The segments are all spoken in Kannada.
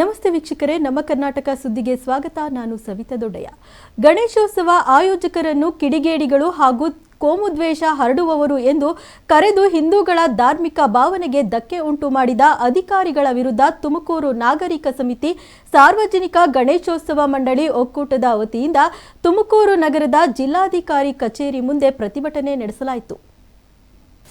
ನಮಸ್ತೆ ವೀಕ್ಷಕರೇ, ನಮ್ಮ ಕರ್ನಾಟಕ ಸುದ್ದಿಗೆ ಸ್ವಾಗತ. ನಾನು ಸವಿತಾ ದೊಡ್ಡಯ್ಯ. ಗಣೇಶೋತ್ಸವ ಆಯೋಜಕರನ್ನು ಕಿಡಿಗೇಡಿಗಳು ಹಾಗೂ ಕೋಮುದ್ವೇಷ ಹರಡುವವರು ಎಂದು ಕರೆದು ಹಿಂದೂಗಳ ಧಾರ್ಮಿಕ ಭಾವನೆಗೆ ಧಕ್ಕೆ ಉಂಟು ಮಾಡಿದ ಅಧಿಕಾರಿಗಳ ವಿರುದ್ಧ ತುಮಕೂರು ನಾಗರಿಕ ಸಮಿತಿ, ಸಾರ್ವಜನಿಕ ಗಣೇಶೋತ್ಸವ ಮಂಡಳಿ ಒಕ್ಕೂಟದ ವತಿಯಿಂದ ತುಮಕೂರು ನಗರದ ಜಿಲ್ಲಾಧಿಕಾರಿ ಕಚೇರಿ ಮುಂದೆ ಪ್ರತಿಭಟನೆ ನಡೆಸಲಾಯಿತು.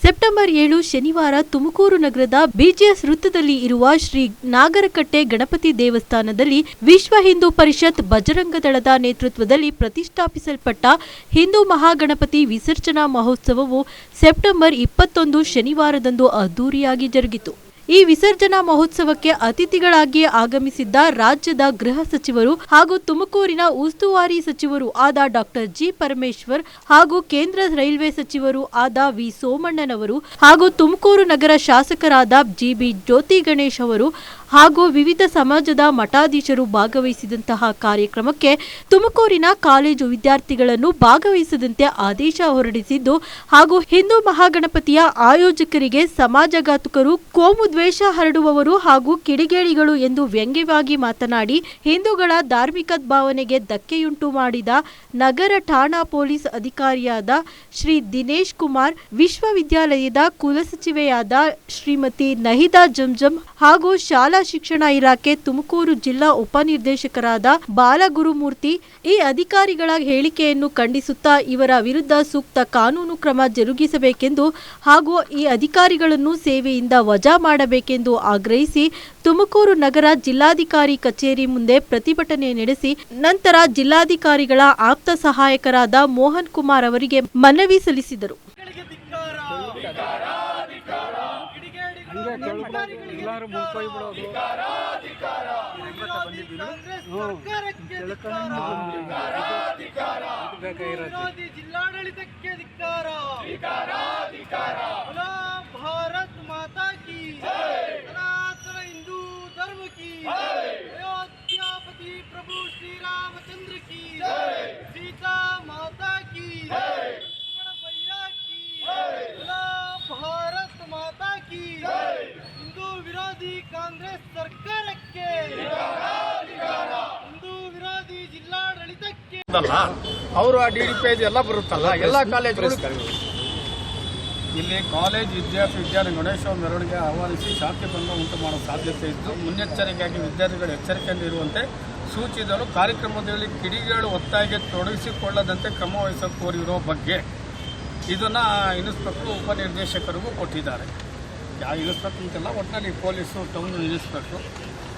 ಸೆಪ್ಟೆಂಬರ್ ಏಳು ಶನಿವಾರ ತುಮಕೂರು ನಗರದ ಬಿಜಿಎಸ್ ವೃತ್ತದಲ್ಲಿ ಇರುವ ಶ್ರೀ ನಾಗರಕಟ್ಟೆ ಗಣಪತಿ ದೇವಸ್ಥಾನದಲ್ಲಿ ವಿಶ್ವ ಹಿಂದೂ ಪರಿಷತ್ ಬಜರಂಗ ದಳದ ನೇತೃತ್ವದಲ್ಲಿ ಪ್ರತಿಷ್ಠಾಪಿಸಲ್ಪಟ್ಟ ಹಿಂದೂ ಮಹಾಗಣಪತಿ ವಿಸರ್ಜನಾ ಮಹೋತ್ಸವವು ಸೆಪ್ಟೆಂಬರ್ ಇಪ್ಪತ್ತೊಂದು ಶನಿವಾರದಂದು ಅದ್ದೂರಿಯಾಗಿ ಜರುಗಿತು. ಈ ವಿಸರ್ಜನಾ ಮಹೋತ್ಸವಕ್ಕೆ ಅತಿಥಿಗಳಾಗಿ ಆಗಮಿಸಿದ್ದ ರಾಜ್ಯದ ಗೃಹ ಸಚಿವರು ಹಾಗೂ ತುಮಕೂರಿನ ಉಸ್ತುವಾರಿ ಸಚಿವರು ಆದ ಡಾಕ್ಟರ್ ಜಿ ಪರಮೇಶ್ವರ್ ಹಾಗೂ ಕೇಂದ್ರ ರೈಲ್ವೆ ಸಚಿವರು ಆದ ವಿ ಸೋಮಣ್ಣನವರು ಹಾಗೂ ತುಮಕೂರು ನಗರ ಶಾಸಕರಾದ ಜಿಬಿ ಜ್ಯೋತಿ ಗಣೇಶ್ ಅವರು ಹಾಗೂ ವಿವಿಧ ಸಮಾಜದ ಮಠಾಧೀಶರು ಭಾಗವಹಿಸಿದಂತಹ ಕಾರ್ಯಕ್ರಮಕ್ಕೆ ತುಮಕೂರಿನ ಕಾಲೇಜು ವಿದ್ಯಾರ್ಥಿಗಳನ್ನು ಭಾಗವಹಿಸದಂತೆ ಆದೇಶ ಹೊರಡಿಸಿದ್ದು ಹಾಗೂ ಹಿಂದೂ ಮಹಾಗಣಪತಿಯ ಆಯೋಜಕರಿಗೆ ಸಮಾಜಘಾತುಕರು ಕೋಮು ದ್ವೇಷ ಹರಡುವವರು ಹಾಗೂ ಕಿಡಿಗೇಡಿಗಳು ಎಂದು ವ್ಯಂಗ್ಯವಾಗಿ ಮಾತನಾಡಿ ಹಿಂದೂಗಳ ಧಾರ್ಮಿಕ ಭಾವನೆಗೆ ಧಕ್ಕೆಯುಂಟು ಮಾಡಿದ ನಗರ ಠಾಣಾ ಪೊಲೀಸ್ ಅಧಿಕಾರಿಯಾದ ಶ್ರೀ ದಿನೇಶ್ ಕುಮಾರ್, ವಿಶ್ವವಿದ್ಯಾಲಯದ ಕುಲಸಚಿವೆಯಾದ ಶ್ರೀಮತಿ ನಹಿದಾ ಜಂಜಂ ಹಾಗೂ ಶಾಲಾ ಶಿಕ್ಷಣ ಇಲಾಖೆ ತುಮಕೂರು ಜಿಲ್ಲಾ ಉಪನಿರ್ದೇಶಕರಾದ ಬಾಲಗುರುಮೂರ್ತಿ ಈ ಅಧಿಕಾರಿಗಳ ಹೇಳಿಕೆಯನ್ನು ಖಂಡಿಸುತ್ತಾ ಇವರ ವಿರುದ್ಧ ಸೂಕ್ತ ಕಾನೂನು ಕ್ರಮ ಜರುಗಿಸಬೇಕೆಂದು ಹಾಗೂ ಈ ಅಧಿಕಾರಿಗಳನ್ನು ಸೇವೆಯಿಂದ ವಜಾ ಮಾಡಬೇಕೆಂದು ಆಗ್ರಹಿಸಿ ತುಮಕೂರು ನಗರ ಜಿಲ್ಲಾಧಿಕಾರಿ ಕಚೇರಿ ಮುಂದೆ ಪ್ರತಿಭಟನೆ ನಡೆಸಿ ನಂತರ ಜಿಲ್ಲಾಧಿಕಾರಿಗಳ ಆಪ್ತ ಸಹಾಯಕರಾದ ಮೋಹನ್ ಕುಮಾರ್ ಅವರಿಗೆ ಮನವಿ ಸಲ್ಲಿಸಿದರು. ಕಿಡಿಗೇಡಿಗಳಿಗೆ ಧಿಕ್ಕಾರ. ಕಿಡಿಗೇಡಿಗಳು ಅಧಿಕಾರಿಗಳಿಗೆ ಧಿಕ್ಕಾರ. ವಿರೋಧಿ ಕಾಂಗ್ರೆಸ್ ಸರ್ಕಾರಕ್ಕೆ ಧಿಕ್ಕಾರ. ವಿರೋಧಿ ಜಿಲ್ಲಾಡಳಿತಕ್ಕೆ ಧಿಕ್ಕಾರ बोलो भारत माता की सनातन हिंदू धर्म की अयोध्यापति प्रभु श्री रामचंद्र की सीता माता की लक्ष्मण भैया ಭಾರತ ಮಾತಾ ಹಿಂದೂ ವಿರೋಧಿ ಕಾಂಗ್ರೆಸ್ ಸರ್ಕಾರಕ್ಕೆ. ಹಿಂದೂ ವಿರೋಧಿ ಜಿಲ್ಲಾಡಳಿತಕ್ಕೆ. ಅವರು ಆ ಡಿ ಪೇಜ್ ಎಲ್ಲ ಬರುತ್ತಲ್ಲ ಎಲ್ಲ ಕಾಲೇಜ್ ಇಲ್ಲಿ ಕಾಲೇಜ್ ವಿದ್ಯಾರ್ಥಿ ವಿದ್ಯಾರ್ಥಿ ಗಣೇಶ ಮೆರವಣಿಗೆ ಆಹ್ವಾನಿಸಿ ಶಾಂತಿ ಭಂಗ ಉಂಟು ಮಾಡುವ ಸಾಧ್ಯತೆ ಇದ್ದು ಮುನ್ನೆಚ್ಚರಿಕೆಯಾಗಿ ವಿದ್ಯಾರ್ಥಿಗಳು ಎಚ್ಚರಿಕೆಯಿಂದ ಇರುವಂತೆ ಸೂಚಿಸಲು ಕಾರ್ಯಕ್ರಮದಲ್ಲಿ ಕಿಡಿಗಳು ಒತ್ತಾಯಕ್ಕೆ ತೊಡಗಿಸಿಕೊಳ್ಳದಂತೆ ಕ್ರಮ ವಹಿಸಲು ಕೋರಿರುವ ಬಗ್ಗೆ. ಇದನ್ನು ಇನ್ಸ್ಪೆಕ್ಟರ್ ಉಪನಿರ್ದೇಶಕರಿಗೂ ಕೊಟ್ಟಿದ್ದಾರೆ. ಯಾವ ಇನ್ಸ್ಪೆಕ್ಟ್ರ್ ಅಂತಲ್ಲ ಒಟ್ಟಿನಲ್ಲಿ ಪೊಲೀಸು, ಟೌನ್ ಇನ್ಸ್ಪೆಕ್ಟ್ರು.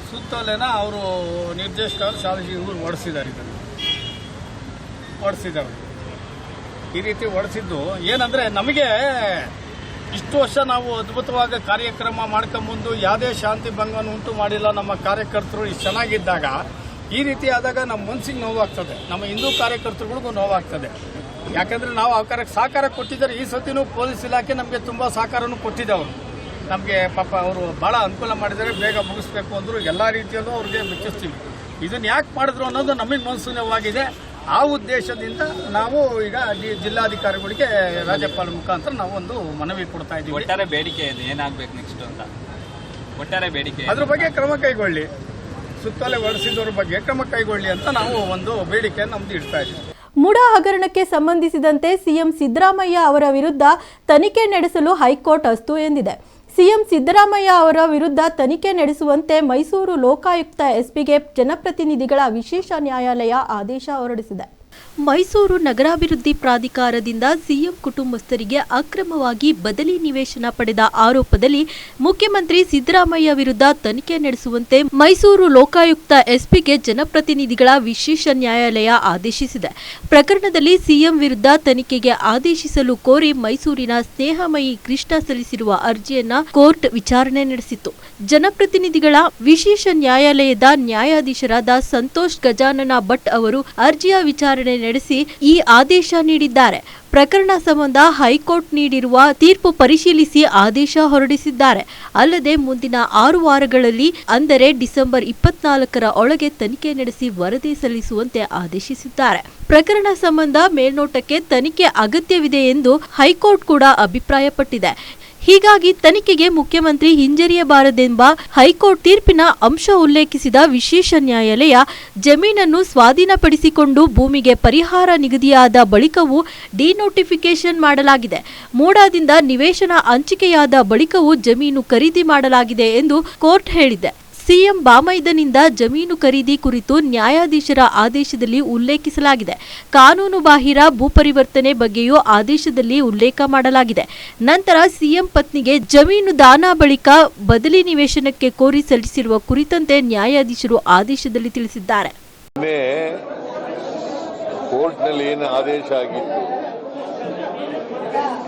ಸುತ್ತಲೇನ ಅವರು ನಿರ್ದೇಶಕರು ಶಾಲೆಗೆ ಇವರು ಹೊಡೆಸಿದ್ದಾರೆ ಇದನ್ನು. ಹೊಡೆಸಿದ್ದಾರೆ. ಈ ರೀತಿ ಹೊಡೆಸಿದ್ದು ಏನಂದರೆ ನಮಗೆ ಇಷ್ಟು ವರ್ಷ ನಾವು ಅದ್ಭುತವಾಗಿ ಕಾರ್ಯಕ್ರಮ ಮಾಡ್ಕೊಂಬಂದು ಯಾವುದೇ ಶಾಂತಿ ಭಂಗವನ್ನು ಉಂಟು ಮಾಡಿಲ್ಲ. ನಮ್ಮ ಕಾರ್ಯಕರ್ತರು ಇಷ್ಟು ಚೆನ್ನಾಗಿದ್ದಾಗ ಈ ರೀತಿ ಆದಾಗ ನಮ್ಮ ಮನಸ್ಸಿಗೆ ನೋವಾಗ್ತದೆ. ನಮ್ಮ ಹಿಂದೂ ಕಾರ್ಯಕರ್ತರುಗಳಿಗೂ ನೋವಾಗ್ತದೆ. ಯಾಕಂದರೆ ನಾವು ಅವಕಾರಕ್ಕೆ ಸಹಕಾರ ಕೊಟ್ಟಿದ್ದಾರೆ. ಈ ಸತಿನೂ ಪೊಲೀಸ್ ಇಲಾಖೆ ನಮಗೆ ತುಂಬ ಸಹಕಾರನೂ ಕೊಟ್ಟಿದೆ ಅವರು. ನಮಗೆ ಪಾಪ ಅವರು ಭಾಳ ಅನುಕೂಲ ಮಾಡಿದ್ದಾರೆ. ಬೇಗ ಮುಗಿಸ್ಬೇಕು ಅಂದರು ಎಲ್ಲ ರೀತಿಯಲ್ಲೂ ಅವ್ರಿಗೆ ಮೆಚ್ಚಿಸ್ತೀವಿ. ಇದನ್ನು ಯಾಕೆ ಮಾಡಿದ್ರು ಅನ್ನೋದು ನಮಗೆ ಮನಸ್ಸುನವಾಗಿದೆ. ಆ ಉದ್ದೇಶದಿಂದ ನಾವು ಈಗ ಜಿಲ್ಲಾಧಿಕಾರಿಗಳಿಗೆ ರಾಜ್ಯಪಾಲ ಮುಖಾಂತರ ನಾವು ಒಂದು ಮನವಿ ಕೊಡ್ತಾ ಇದ್ದೀವಿ. ಒಟ್ಟಾರೆ ಬೇಡಿಕೆ ಇದೆ. ಏನಾಗಬೇಕು ನೆಕ್ಸ್ಟ್ ಅಂತ? ಒಟ್ಟಾರೆ ಬೇಡಿಕೆ? ಅದ್ರ ಬಗ್ಗೆ ಕ್ರಮ ಕೈಗೊಳ್ಳಿ. ಸುತ್ತಲೇ ಹೊಡೆಸಿದವ್ರ ಬಗ್ಗೆ ಕ್ರಮ ಕೈಗೊಳ್ಳಿ ಅಂತ ನಾವು ಒಂದು ಬೇಡಿಕೆ ನಮ್ದು ಇಡ್ತಾ ಇದ್ದೀವಿ. ಮುಡಾ ಹಗರಣಕ್ಕೆ ಸಂಬಂಧಿಸಿದಂತೆ ಸಿಎಂ ಸಿದ್ದರಾಮಯ್ಯ ಅವರ ವಿರುದ್ಧ ತನಿಖೆ ನಡೆಸಲು ಹೈಕೋರ್ಟ್ ಅಸ್ತು ಎಂದಿದೆ. ಸಿಎಂ ಸಿದ್ದರಾಮಯ್ಯ ಅವರ ವಿರುದ್ಧ ತನಿಖೆ ನಡೆಸುವಂತೆ ಮೈಸೂರು ಲೋಕಾಯುಕ್ತ ಎಸ್ಪಿಗೆ ಜನಪ್ರತಿನಿಧಿಗಳ ವಿಶೇಷ ನ್ಯಾಯಾಲಯ ಆದೇಶ ಹೊರಡಿಸಿದೆ. ಮೈಸೂರು ನಗರಾಭಿವೃದ್ಧಿ ಪ್ರಾಧಿಕಾರದಿಂದ ಸಿಎಂ ಕುಟುಂಬಸ್ಥರಿಗೆ ಅಕ್ರಮವಾಗಿ ಬದಲಿ ನಿವೇಶನ ಪಡೆದ ಆರೋಪದಲ್ಲಿ ಮುಖ್ಯಮಂತ್ರಿ ಸಿದ್ದರಾಮಯ್ಯ ವಿರುದ್ಧ ತನಿಖೆ ನಡೆಸುವಂತೆ ಮೈಸೂರು ಲೋಕಾಯುಕ್ತ ಎಸ್ಪಿಗೆ ಜನಪ್ರತಿನಿಧಿಗಳ ವಿಶೇಷ ನ್ಯಾಯಾಲಯ ಆದೇಶಿಸಿದೆ. ಪ್ರಕರಣದಲ್ಲಿ ಸಿಎಂ ವಿರುದ್ಧ ತನಿಖೆಗೆ ಆದೇಶಿಸಲು ಕೋರಿ ಮೈಸೂರಿನ ಸ್ನೇಹಮಯಿ ಕೃಷ್ಣ ಸಲ್ಲಿಸಿರುವ ಅರ್ಜಿಯನ್ನ ಕೋರ್ಟ್ ವಿಚಾರಣೆ ನಡೆಸಿತು ಜನಪ್ರತಿನಿಧಿಗಳ ವಿಶೇಷ ನ್ಯಾಯಾಲಯದ ನ್ಯಾಯಾಧೀಶರಾದ ಸಂತೋಷ್ ಗಜಾನನ ಭಟ್ ಅವರು ಅರ್ಜಿಯ ವಿಚಾರಣೆ ನಡೆಸಿ ಈ ಆದೇಶ ನೀಡಿದ್ದಾರೆ. ಪ್ರಕರಣ ಸಂಬಂಧ ಹೈಕೋರ್ಟ್ ನೀಡಿರುವ ತೀರ್ಪು ಪರಿಶೀಲಿಸಿ ಆದೇಶ ಹೊರಡಿಸಿದ್ದಾರೆ. ಅಲ್ಲದೆ ಮುಂದಿನ ಆರು ವಾರಗಳಲ್ಲಿ, ಅಂದರೆ ಡಿಸೆಂಬರ್ ಇಪ್ಪತ್ನಾಲ್ಕರ ಒಳಗೆ ತನಿಖೆ ನಡೆಸಿ ವರದಿ ಸಲ್ಲಿಸುವಂತೆ ಆದೇಶಿಸಿದ್ದಾರೆ. ಪ್ರಕರಣ ಸಂಬಂಧ ಮೇಲ್ನೋಟಕ್ಕೆ ತನಿಖೆ ಅಗತ್ಯವಿದೆ ಎಂದು ಹೈಕೋರ್ಟ್ ಕೂಡ ಅಭಿಪ್ರಾಯಪಟ್ಟಿದೆ. ಹೀಗಾಗಿ ತನಿಖೆಗೆ ಮುಖ್ಯಮಂತ್ರಿ ಹಿಂಜರಿಯಬಾರದೆಂಬ ಹೈಕೋರ್ಟ್ ತೀರ್ಪಿನ ಅಂಶ ಉಲ್ಲೇಖಿಸಿದ ವಿಶೇಷ ನ್ಯಾಯಾಲಯ ಜಮೀನನ್ನು ಸ್ವಾಧೀನಪಡಿಸಿಕೊಂಡು ಭೂಮಿಗೆ ಪರಿಹಾರ ನಿಗದಿಯಾದ ಬಳಿಕವೂ ಡಿನೋಟಿಫಿಕೇಶನ್ ಮಾಡಲಾಗಿದೆ. ಮೂಡಾದಿಂದ ನಿವೇಶನ ಹಂಚಿಕೆಯಾದ ಬಳಿಕವೂ ಜಮೀನು ಖರೀದಿ ಮಾಡಲಾಗಿದೆ ಎಂದು ಕೋರ್ಟ್ ಹೇಳಿದೆ. ಸಿಎಂ ಬಾಮೈದನಿಂದ ಜಮೀನು ಖರೀದಿ ಕುರಿತು ನ್ಯಾಯಾಧೀಶರ ಆದೇಶದಲ್ಲಿ ಉಲ್ಲೇಖಿಸಲಾಗಿದೆ. ಕಾನೂನು ಬಾಹಿರ ಭೂಪರಿವರ್ತನೆ ಬಗ್ಗೆಯೂ ಆದೇಶದಲ್ಲಿ ಉಲ್ಲೇಖ ಮಾಡಲಾಗಿದೆ. ನಂತರ ಸಿಎಂ ಪತ್ನಿಗೆ ಜಮೀನು ದಾನ ಬಳಿಕ ಬದಲಿ ನಿವೇಶನಕ್ಕೆ ಕೋರಿ ಸಲ್ಲಿಸಿರುವ ಕುರಿತಂತೆ ನ್ಯಾಯಾಧೀಶರು ಆದೇಶದಲ್ಲಿ ತಿಳಿಸಿದ್ದಾರೆ.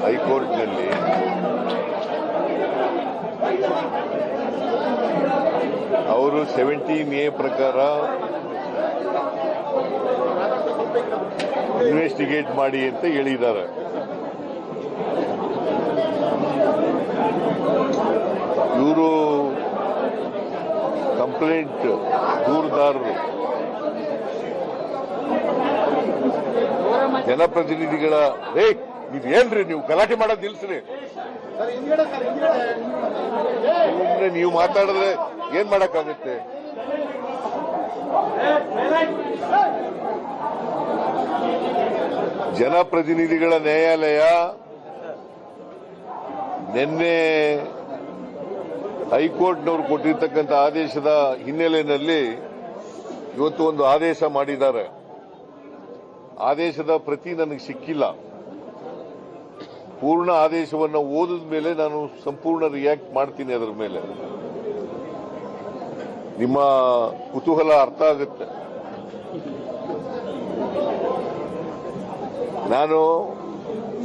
ಹೈಕೋರ್ಟ್ನಲ್ಲಿ ಅವರು ಸೆವೆಂಟೀನ್ ಎ ಪ್ರಕಾರ ಇನ್ವೆಸ್ಟಿಗೇಟ್ ಮಾಡಿ ಅಂತ ಹೇಳಿದ್ದಾರೆ. ಇವರು ಕಂಪ್ಲೇಂಟ್ ದೂರದಾರರು. ಜನಪ್ರತಿನಿಧಿಗಳ ರೇ ಇದು ಏನ್ರಿ ನೀವು ಗಲಾಟೆ ಮಾಡೋದು ನಿಲ್ಸ್ರಿ. ನೀವು ಮಾತಾಡಿದ್ರೆ ಏನ್ ಮಾಡಕ್ಕಾಗುತ್ತೆ? ಜನಪ್ರತಿನಿಧಿಗಳ ನ್ಯಾಯಾಲಯ ನಿನ್ನೆ ಹೈಕೋರ್ಟ್ನವರು ಕೊಟ್ಟಿರ್ತಕ್ಕಂಥ ಆದೇಶದ ಹಿನ್ನೆಲೆಯಲ್ಲಿ ಇವತ್ತು ಒಂದು ಆದೇಶ ಮಾಡಿದ್ದಾರೆ. ಆದೇಶದ ಪ್ರತಿ ನನಗೆ ಸಿಕ್ಕಿಲ್ಲ. ಪೂರ್ಣ ಆದೇಶವನ್ನು ಓದಿದ ಮೇಲೆ ನಾನು ಸಂಪೂರ್ಣ ರಿಯಾಕ್ಟ್ ಮಾಡ್ತೀನಿ ಅದರ ಮೇಲೆ. ನಿಮ್ಮ ಕುತೂಹಲ ಅರ್ಥ ಆಗುತ್ತೆ. ನಾನು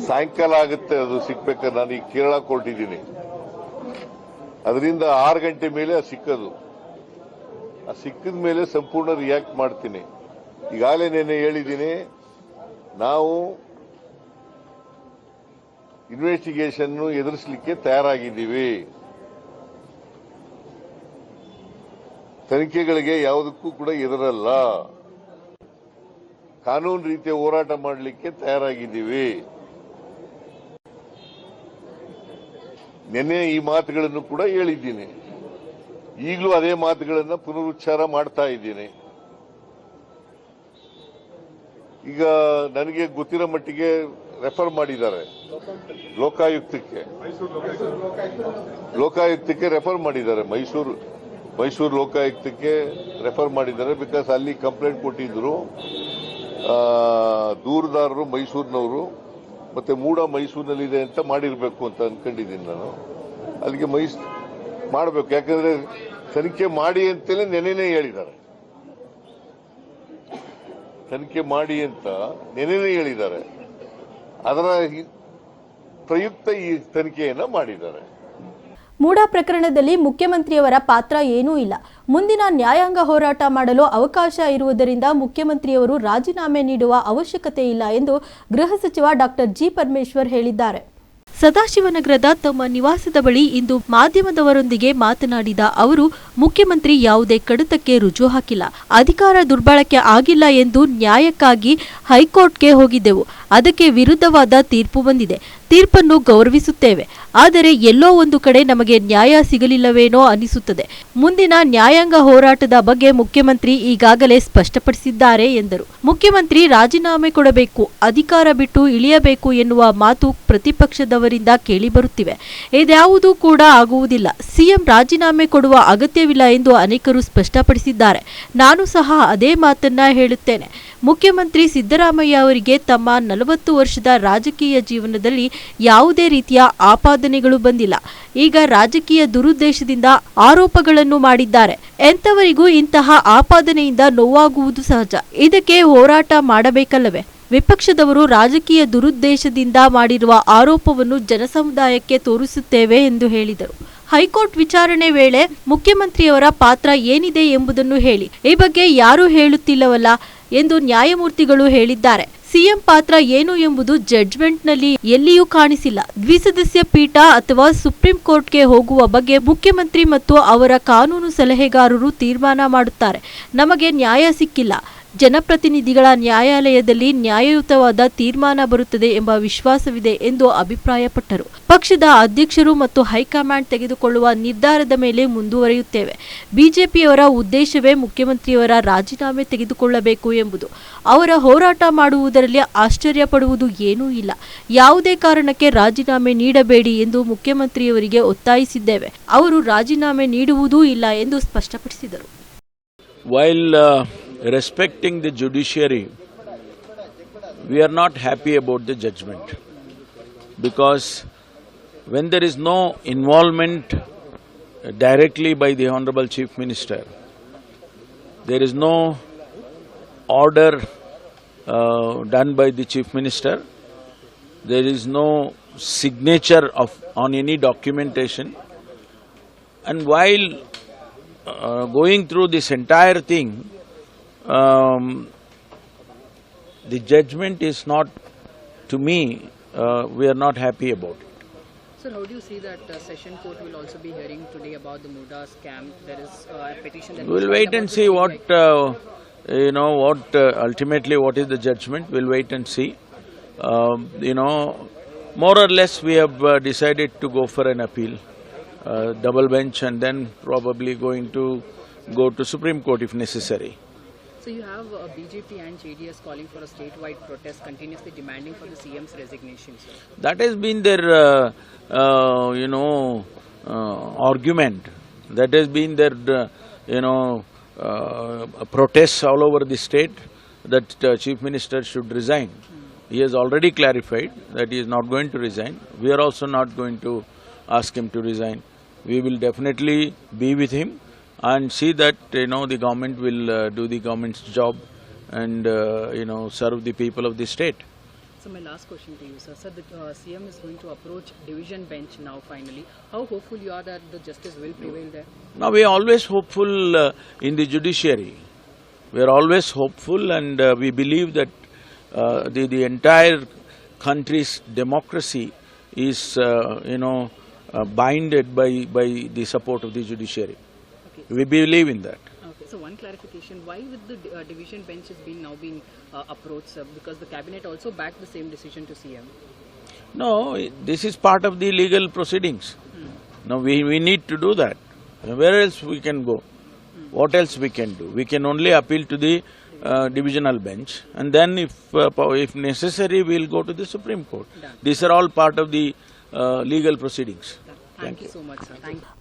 ಸಾಯಂಕಾಲ ಆಗುತ್ತೆ, ಅದು ಸಿಗ್ಬೇಕಾದ್ರೆ ನಾನು ಈಗ ಕೇರಳ ಕೊಟ್ಟಿದ್ದೀನಿ ಅದರಿಂದ ಆರು ಗಂಟೆ ಮೇಲೆ ಅದು ಸಿಕ್ಕದು. ಆ ಸಿಕ್ಕಿದ ಮೇಲೆ ಸಂಪೂರ್ಣ ರಿಯಾಕ್ಟ್ ಮಾಡ್ತೀನಿ. ಈಗಾಗಲೇ ನೆನ್ನೆ ಹೇಳಿದ್ದೀನಿ, ನಾವು ಇನ್ವೆಸ್ಟಿಗೇಷನ್ ಎದುರಿಸಲಿಕ್ಕೆ ತಯಾರಾಗಿದ್ದೀವಿ. ತನಿಖೆಗಳಿಗೆ ಯಾವುದಕ್ಕೂ ಕೂಡ ಇರಲ್ಲ ಕಾನೂನು ರೀತಿಯ ಹೋರಾಟ ಮಾಡಲಿಕ್ಕೆ ತಯಾರಾಗಿದ್ದೀವಿ. ನಿನ್ನೆ ಈ ಮಾತುಗಳನ್ನು ಕೂಡ ಹೇಳಿದ್ದೀನಿ. ಈಗಲೂ ಅದೇ ಮಾತುಗಳನ್ನು ಪುನರುಚ್ಚಾರ ಮಾಡ್ತಾ ಇದ್ದೀನಿ. ಈಗ ನನಗೆ ಗೊತ್ತಿರೋ ಮಟ್ಟಿಗೆ ರೆಫರ್ ಮಾಡಿದ್ದಾರೆ. ಲೋಕಾಯುಕ್ತಕ್ಕೆ. ಲೋಕಾಯುಕ್ತಕ್ಕೆ ರೆಫರ್ ಮಾಡಿದ್ದಾರೆ ಮೈಸೂರು. ಮೈಸೂರು ಲೋಕಾಯುಕ್ತಕ್ಕೆ ರೆಫರ್ ಮಾಡಿದ್ದಾರೆ ಬಿಕಾಸ್ ಅಲ್ಲಿ ಕಂಪ್ಲೇಂಟ್ ಕೊಟ್ಟಿದ್ರು. ದೂರದಾರರು ಮೈಸೂರಿನವರು ಮತ್ತೆ ಮೂಡ ಮೈಸೂರಿನಲ್ಲಿದೆ ಅಂತ ಮಾಡಿರಬೇಕು ಅಂತ ಅನ್ಕೊಂಡಿದ್ದೀನಿ ನಾನು. ಅಲ್ಲಿಗೆ ಮೈಸ್, ಮಾಡಬೇಕು. ಯಾಕಂದ್ರೆ ತನಿಖೆ ಮಾಡಿ ಅಂತಲೇ ನೆನೆನೇ ಹೇಳಿದ್ದಾರೆ. ತನಿಖೆ ಮಾಡಿ ಅಂತ ನೆನೆನೇ ಹೇಳಿದ್ದಾರೆ. ಅದರ ಪ್ರಯುಕ್ತ ಈ ತನಿಖೆಯನ್ನ ಮಾಡಿದ್ದಾರೆ. ಮೂಡಾ ಪ್ರಕರಣದಲ್ಲಿ ಮುಖ್ಯಮಂತ್ರಿಯವರ ಪಾತ್ರ ಏನೂ ಇಲ್ಲ. ಮುಂದಿನ ನ್ಯಾಯಾಂಗ ಹೋರಾಟ ಮಾಡಲು ಅವಕಾಶ ಇರುವುದರಿಂದ ಮುಖ್ಯಮಂತ್ರಿಯವರು ರಾಜೀನಾಮೆ ನೀಡುವ ಅವಶ್ಯಕತೆ ಇಲ್ಲ ಎಂದು ಗೃಹ ಸಚಿವ ಡಾಕ್ಟರ್ ಜಿ. ಪರಮೇಶ್ವರ್ ಹೇಳಿದ್ದಾರೆ. ಸದಾಶಿವನಗರದ ತಮ್ಮ ನಿವಾಸದ ಬಳಿ ಇಂದು ಮಾಧ್ಯಮದವರೊಂದಿಗೆ ಮಾತನಾಡಿದ ಅವರು, ಮುಖ್ಯಮಂತ್ರಿ ಯಾವುದೇ ಕಡತಕ್ಕೆ ರುಜು ಹಾಕಿಲ್ಲ. ಅಧಿಕಾರ ದುರ್ಬಳಕೆ ಆಗಿಲ್ಲ ಎಂದು ನ್ಯಾಯಕ್ಕಾಗಿ ಹೈಕೋರ್ಟ್ಗೆ ಹೋಗಿದ್ದೆವು. ಅದಕ್ಕೆ ವಿರುದ್ಧವಾದ ತೀರ್ಪು ಬಂದಿದೆ. ತೀರ್ಪನ್ನು ಗೌರವಿಸುತ್ತೇವೆ. ಆದರೆ ಎಲ್ಲೋ ಒಂದು ಕಡೆ ನಮಗೆ ನ್ಯಾಯ ಸಿಗಲಿಲ್ಲವೇನೋ ಅನಿಸುತ್ತದೆ. ಮುಂದಿನ ನ್ಯಾಯಾಂಗ ಹೋರಾಟದ ಬಗ್ಗೆ ಮುಖ್ಯಮಂತ್ರಿ ಈಗಾಗಲೇ ಸ್ಪಷ್ಟಪಡಿಸಿದ್ದಾರೆ ಎಂದರು. ಮುಖ್ಯಮಂತ್ರಿ ರಾಜೀನಾಮೆ ಕೊಡಬೇಕು, ಅಧಿಕಾರ ಬಿಟ್ಟು ಇಳಿಯಬೇಕು ಎನ್ನುವ ಮಾತು ಪ್ರತಿಪಕ್ಷದವರಿಂದ ಕೇಳಿಬರುತ್ತಿವೆ. ಇದ್ಯಾವುದೂ ಕೂಡ ಆಗುವುದಿಲ್ಲ. ಸಿಎಂ ರಾಜೀನಾಮೆ ಕೊಡುವ ಅಗತ್ಯವಿಲ್ಲ ಎಂದು ಅನೇಕರು ಸ್ಪಷ್ಟಪಡಿಸಿದ್ದಾರೆ. ನಾನು ಸಹ ಅದೇ ಮಾತನ್ನ ಹೇಳುತ್ತೇನೆ. ಮುಖ್ಯಮಂತ್ರಿ ಸಿದ್ದರಾಮಯ್ಯ ಅವರಿಗೆ ತಮ್ಮ ನಲವತ್ತು ವರ್ಷದ ರಾಜಕೀಯ ಜೀವನದಲ್ಲಿ ಯಾವುದೇ ರೀತಿಯ ಆಪಾದನೆಗಳು ಬಂದಿಲ್ಲ. ಈಗ ರಾಜಕೀಯ ದುರುದ್ದೇಶದಿಂದ ಆರೋಪಗಳನ್ನು ಮಾಡಿದ್ದಾರೆ. ಎಂಥವರಿಗೂ ಇಂತಹ ಆಪಾದನೆಯಿಂದ ನೋವಾಗುವುದು ಸಹಜ. ಇದಕ್ಕೆ ಹೋರಾಟ ಮಾಡಬೇಕಲ್ಲವೇ? ವಿಪಕ್ಷದವರು ರಾಜಕೀಯ ದುರುದ್ದೇಶದಿಂದ ಮಾಡಿರುವ ಆರೋಪವನ್ನು ಜನಸಮುದಾಯಕ್ಕೆ ತೋರಿಸುತ್ತೇವೆ ಎಂದು ಹೇಳಿದರು. ಹೈಕೋರ್ಟ್ ವಿಚಾರಣೆ ವೇಳೆ ಮುಖ್ಯಮಂತ್ರಿಯವರ ಪಾತ್ರ ಏನಿದೆ ಎಂಬುದನ್ನು ಹೇಳಿ. ಈ ಬಗ್ಗೆ ಯಾರೂ ಹೇಳುತ್ತಿಲ್ಲವಲ್ಲ ಎಂದು ನ್ಯಾಯಮೂರ್ತಿಗಳು ಹೇಳಿದ್ದಾರೆ. ಸಿಎಂ ಪಾತ್ರ ಏನು ಎಂಬುದು ಜಡ್ಜ್ಮೆಂಟ್ನಲ್ಲಿ ಎಲ್ಲಿಯೂ ಕಾಣಿಸಿಲ್ಲ. ದ್ವಿಸದಸ್ಯ ಪೀಠ ಅಥವಾ ಸುಪ್ರೀಂ ಕೋರ್ಟ್ಗೆ ಹೋಗುವ ಬಗ್ಗೆ ಮುಖ್ಯಮಂತ್ರಿ ಮತ್ತು ಅವರ ಕಾನೂನು ಸಲಹೆಗಾರರು ತೀರ್ಮಾನ ಮಾಡುತ್ತಾರೆ. ನಮಗೆ ನ್ಯಾಯ ಸಿಕ್ಕಿಲ್ಲ. ಜನಪ್ರತಿನಿಧಿಗಳ ನ್ಯಾಯಾಲಯದಲ್ಲಿ ನ್ಯಾಯಯುತವಾದ ತೀರ್ಮಾನ ಬರುತ್ತದೆ ಎಂಬ ವಿಶ್ವಾಸವಿದೆ ಎಂದು ಅಭಿಪ್ರಾಯಪಟ್ಟರು. ಪಕ್ಷದ ಅಧ್ಯಕ್ಷರು ಮತ್ತು ಹೈಕಮಾಂಡ್ ತೆಗೆದುಕೊಳ್ಳುವ ನಿರ್ಧಾರದ ಮೇಲೆ ಮುಂದುವರಿಯುತ್ತೇವೆ. ಬಿಜೆಪಿಯವರ ಉದ್ದೇಶವೇ ಮುಖ್ಯಮಂತ್ರಿಯವರ ರಾಜೀನಾಮೆ ತೆಗೆದುಕೊಳ್ಳಬೇಕು ಎಂಬುದು. ಅವರ ಹೋರಾಟ ಮಾಡುವುದರಲ್ಲಿ ಆಶ್ಚರ್ಯ ಪಡುವುದು ಏನೂ ಇಲ್ಲ. ಯಾವುದೇ ಕಾರಣಕ್ಕೆ ರಾಜೀನಾಮೆ ನೀಡಬೇಡಿ ಎಂದು ಮುಖ್ಯಮಂತ್ರಿಯವರಿಗೆ ಒತ್ತಾಯಿಸಿದ್ದೇವೆ. ಅವರು ರಾಜೀನಾಮೆ ನೀಡುವುದೂ ಇಲ್ಲ ಎಂದು ಸ್ಪಷ್ಟಪಡಿಸಿದರು. Uh, respecting the judiciary, we are not happy about the judgment. Because when there is no involvement uh, directly by the Honorable Chief Minister, there is no order uh, done by the Chief Minister, there is no signature of, on any documentation, and while uh, going through this entire thing, um, the judgment is not, to me, uh, we are not happy about it. Sir, how do you see that uh, session court will also be hearing today about the Muda scam? There is uh, a petition that We'll wait and see what, uh, you know, what uh, ultimately what is the judgment, we'll wait and see. Um, you know, more or less we have uh, decided to go for an appeal, uh, double bench and then probably going to go to Supreme Court if necessary. So you have uh, BJP and JDS calling for a statewide protest, continuously demanding for the CM's resignation, sir. That has been their, uh, uh, you know, uh, argument. That has been their, uh, you know, uh, protests all over the state that Chief Minister should resign. He has already clarified that he is not going to resign. We are also not going to ask him to resign. We will definitely be with him and see that, you know, the government will uh, do the government's job and, uh, you know, serve the people of the state. So my last question to you, sir. Sir, the uh, CM is going to approach division bench now finally. How hopeful you are that the justice will prevail there? Now, we are always hopeful uh, in the judiciary. We are always hopeful and uh, we believe that uh, the, the entire country's democracy is, uh, you know, uh, binded by, by the support of the judiciary. Okay. We believe in that. Okay, so one clarification, why would the uh, division bench is being now being uh, approached, sir? Because the cabinet also backed the same decision to CM. No, this is part of the legal proceedings. No, we, we need to do that. Where else we can go? What else we can do? We can only appeal to the uh, divisional bench and then if, uh, if necessary, we'll go to the Supreme Court. Done. These are all part of the uh, legal proceedings.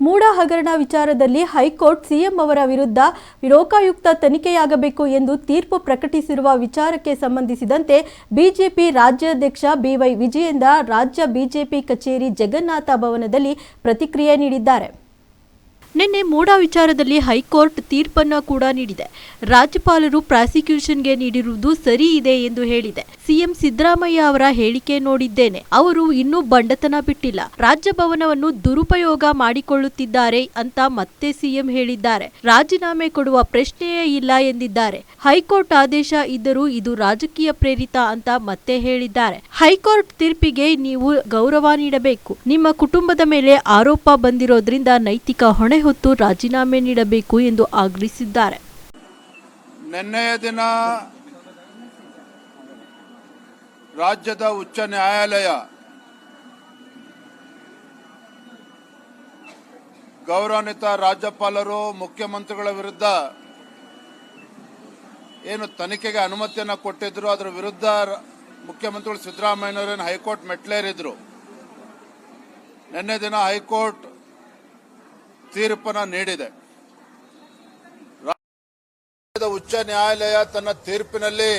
ಮೂಡ ಹಗರಣ ವಿಚಾರದಲ್ಲಿ ಹೈಕೋರ್ಟ್ ಸಿಎಂ ಅವರ ವಿರುದ್ಧ ಲೋಕಾಯುಕ್ತ ತನಿಖೆಯಾಗಬೇಕು ಎಂದು ತೀರ್ಪು ಪ್ರಕಟಿಸಿರುವ ವಿಚಾರಕ್ಕೆ ಸಂಬಂಧಿಸಿದಂತೆ ಬಿಜೆಪಿ ರಾಜ್ಯಾಧ್ಯಕ್ಷ ಬಿವೈ ವಿಜಯೇಂದ್ರ ರಾಜ್ಯ ಬಿಜೆಪಿ ಕಚೇರಿ ಜಗನ್ನಾಥ ಭವನದಲ್ಲಿ ಪ್ರತಿಕ್ರಿಯೆ ನೀಡಿದ್ದಾರೆ. ನಿನ್ನೆ ಮೂಡ ವಿಚಾರದಲ್ಲಿ ಹೈಕೋರ್ಟ್ ತೀರ್ಪನ್ನ ಕೂಡ ನೀಡಿದೆ. ರಾಜ್ಯಪಾಲರು ಪ್ರಾಸಿಕ್ಯೂಷನ್ಗೆ ನೀಡಿರುವುದು ಸರಿ ಇದೆ ಎಂದು ಹೇಳಿದೆ. ಸಿಎಂ ಸಿದ್ದರಾಮಯ್ಯ ಅವರ ಹೇಳಿಕೆ ನೋಡಿದ್ದೇನೆ. ಅವರು ಇನ್ನೂ ಬಂಡತನ ಬಿಟ್ಟಿಲ್ಲ. ರಾಜ್ಯಭವನವನ್ನು ದುರುಪಯೋಗ ಮಾಡಿಕೊಳ್ಳುತ್ತಿದ್ದಾರೆ ಅಂತ ಮತ್ತೆ ಸಿಎಂ ಹೇಳಿದ್ದಾರೆ. ರಾಜೀನಾಮೆ ಕೊಡುವ ಪ್ರಶ್ನೆಯೇ ಇಲ್ಲ ಎಂದಿದ್ದಾರೆ. ಹೈಕೋರ್ಟ್ ಆದೇಶ ಇದ್ದರೂ ಇದು ರಾಜಕೀಯ ಪ್ರೇರಿತ ಅಂತ ಮತ್ತೆ ಹೇಳಿದ್ದಾರೆ. ಹೈಕೋರ್ಟ್ ತೀರ್ಪಿಗೆ ನೀವು ಗೌರವ ನೀಡಬೇಕು. ನಿಮ್ಮ ಕುಟುಂಬದ ಮೇಲೆ ಆರೋಪ ಬಂದಿರೋದ್ರಿಂದ ನೈತಿಕ ಹೊಣೆ ಹೊತ್ತು ರಾಜೀನಾಮೆ ನೀಡಬೇಕು ಎಂದು ಆಗ್ರಹಿಸಿದ್ದಾರೆ. ನಿನ್ನೆಯ ದಿನ ರಾಜ್ಯದ ಉಚ್ಚ ನ್ಯಾಯಾಲಯ ಗೌರವಾನ್ವಿತ ರಾಜ್ಯಪಾಲರು, ಮುಖ್ಯಮಂತ್ರಿಗಳ ವಿರುದ್ಧ ಏನು ತನಿಖೆಗೆ ಅನುಮತಿಯನ್ನು ಕೊಟ್ಟಿದ್ರು, ಅದರ ವಿರುದ್ಧ ಮುಖ್ಯಮಂತ್ರಿಗಳು ಸಿದ್ದರಾಮಯ್ಯನವರೇನು ಹೈಕೋರ್ಟ್ ಮೆಟ್ಲೇರಿದ್ರು ನಿನ್ನೆ ದಿನ ಹೈಕೋರ್ಟ್ ತೀರ್ಪನ್ನು ನೀಡಿದೆ. ರಾಜ್ಯದ ಉಚ್ಚ ನ್ಯಾಯಾಲಯ ತನ್ನ ತೀರ್ಪಿನಲ್ಲಿ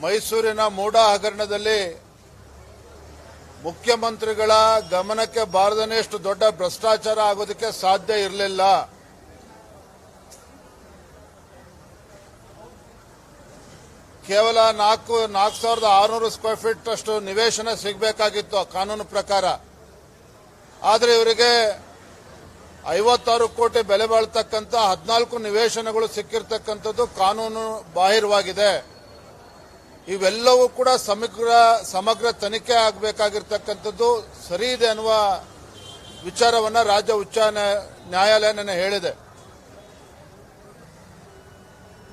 ಮೈಸೂರಿನ ಮೂಡ ಹಗರಣದಲ್ಲಿ ಮುಖ್ಯಮಂತ್ರಿಗಳ ಗಮನಕ್ಕೆ ಬಾರದನೇಷ್ಟು ದೊಡ್ಡ ಭ್ರಷ್ಟಾಚಾರ ಆಗೋದಕ್ಕೆ ಸಾಧ್ಯ ಇರಲಿಲ್ಲ. ಕೇವಲ ನಾಲ್ಕು ನಾಲ್ಕು ಸಾವಿರದ ಆರುನೂರು ಸ್ಕ್ವೇರ್ ಫೀಟ್ ಅಷ್ಟು ನಿವೇಶನ ಸಿಗಬೇಕಾಗಿತ್ತು ಕಾನೂನು ಪ್ರಕಾರ. ಆದರೆ ಇವರಿಗೆ ಐವತ್ತಾರು ಕೋಟಿ ಬೆಲೆ ಬಾಳ್ತಕ್ಕಂಥ ಹದಿನಾಲ್ಕು ನಿವೇಶನಗಳು ಸಿಕ್ಕಿರ್ತಕ್ಕಂಥದ್ದು ಕಾನೂನು ಬಾಹಿರವಾಗಿದೆ. ಇವೆಲ್ಲವೂ ಕೂಡ ಸಮಗ್ರ ಸಮಗ್ರ ತನಿಖೆ ಆಗಬೇಕಾಗಿರ್ತಕ್ಕಂಥದ್ದು ಸರಿ ಇದೆ ಅನ್ನುವ ವಿಚಾರವನ್ನು ರಾಜ್ಯ ಉಚ್ಚ ನ್ಯಾಯ- ನ್ಯಾಯಾಲಯ ನನ್ನ ಹೇಳಿದೆ.